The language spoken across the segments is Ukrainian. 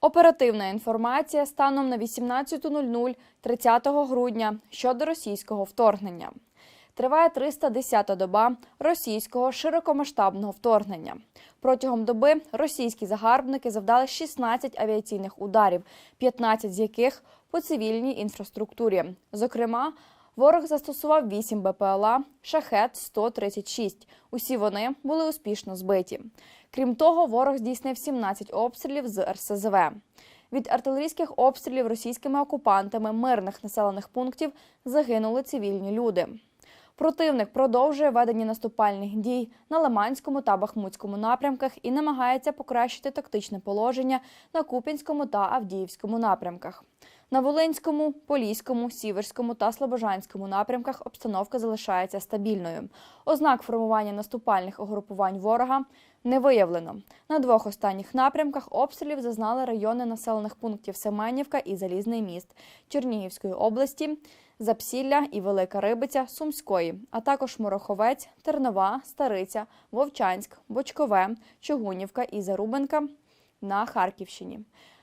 Оперативна інформація станом на 18.00 30 грудня щодо російського вторгнення. Триває 310-та доба російського широкомасштабного вторгнення. Протягом доби російські загарбники завдали 16 авіаційних ударів, 15 з яких по цивільній інфраструктурі. Зокрема, ворог застосував 8 БПЛА, шахет 136. Усі вони були успішно збиті. Крім того, ворог здійснив 17 обстрілів з РСЗВ. Від артилерійських обстрілів російськими окупантами мирних населених пунктів загинули цивільні люди. Противник продовжує ведення наступальних дій на Лиманському та Бахмутському напрямках і намагається покращити тактичне положення на Куп'янському та Авдіївському напрямках. На Волинському, Поліському, Сіверському та Слобожанському напрямках обстановка залишається стабільною. Ознак формування наступальних угрупувань ворога не виявлено. На двох останніх напрямках обстрілів зазнали райони населених пунктів Семенівка і Залізний міст Чернігівської області, Запсілля і Велика Рибиця Сумської, а також Мороховець, Тернова, Стариця, Вовчанськ, Бочкове, Чугунівка і Зарубинка на Харківщині.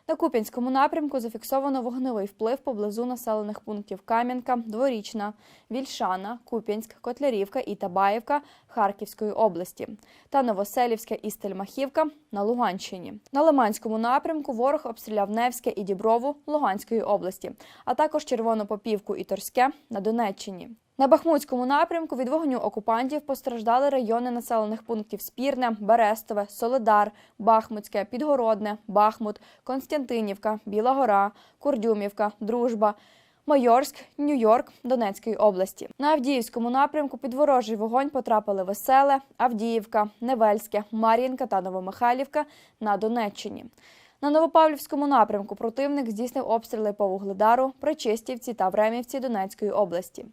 На Куп'янському напрямку зафіксовано вогневий вплив поблизу населених пунктів Кам'янка, Дворічна, Вільшана, Куп'янськ, Котлярівка і Табаївка Харківської області та Новоселівська і Стельмахівка на Луганщині. На Лиманському напрямку ворог обстріляв Невське і Діброву Луганської області, а також Червону Попівку і Торське на Донеччині. На Бахмутському напрямку від вогню окупантів постраждали райони населених пунктів Спірне, Берестове, Солидар, Бахмутське, Підгородне, Бахмут, Константинівка, Біла Гора, Курдюмівка, Дружба. Майорськ, Нью-Йорк Донецької області. На Авдіївському напрямку під ворожий вогонь потрапили Веселе, Авдіївка, Невельське, Мар'їнка та Новомихайлівка на Донеччині. На Новопавлівському напрямку противник здійснив обстріли по Вугледару, Причистівці та Времівці Донецької області.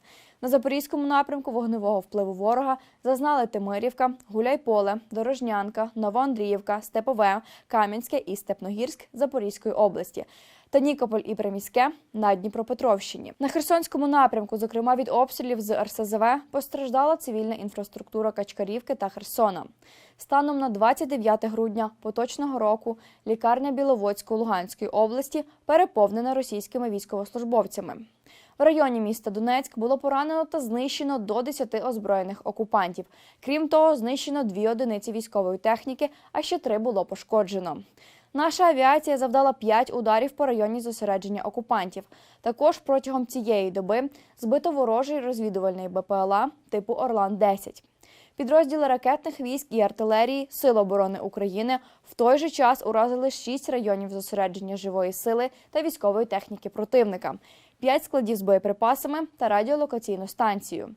На Запорізькому напрямку вогневого впливу ворога зазнали Тимирівка, Гуляйполе, Дорожнянка, Новоандріївка, Степове, Кам'янське і Степногірськ Запорізької області. Та Нікополь і Приміське на Дніпропетровщині. На Херсонському напрямку, зокрема від обстрілів з РСЗВ, постраждала цивільна інфраструктура Качкарівки та Херсона. Станом на 29 грудня поточного року лікарня Біловодської Луганської області переповнена російськими військовослужбовцями. В районі міста Донецьк було поранено та знищено до 10 озброєних окупантів. Крім того, знищено дві одиниці військової техніки, а ще три було пошкоджено. Наша авіація завдала 5 ударів по районі зосередження окупантів. Також протягом цієї доби збито ворожий розвідувальний БПЛА типу Орлан-10. Підрозділи ракетних військ і артилерії Сил оборони України в той же час уразили шість районів зосередження живої сили та військової техніки противника, п'ять складів з боєприпасами та радіолокаційну станцію.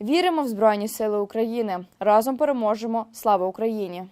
Віримо в Збройні Сили України. Разом переможемо. Слава Україні!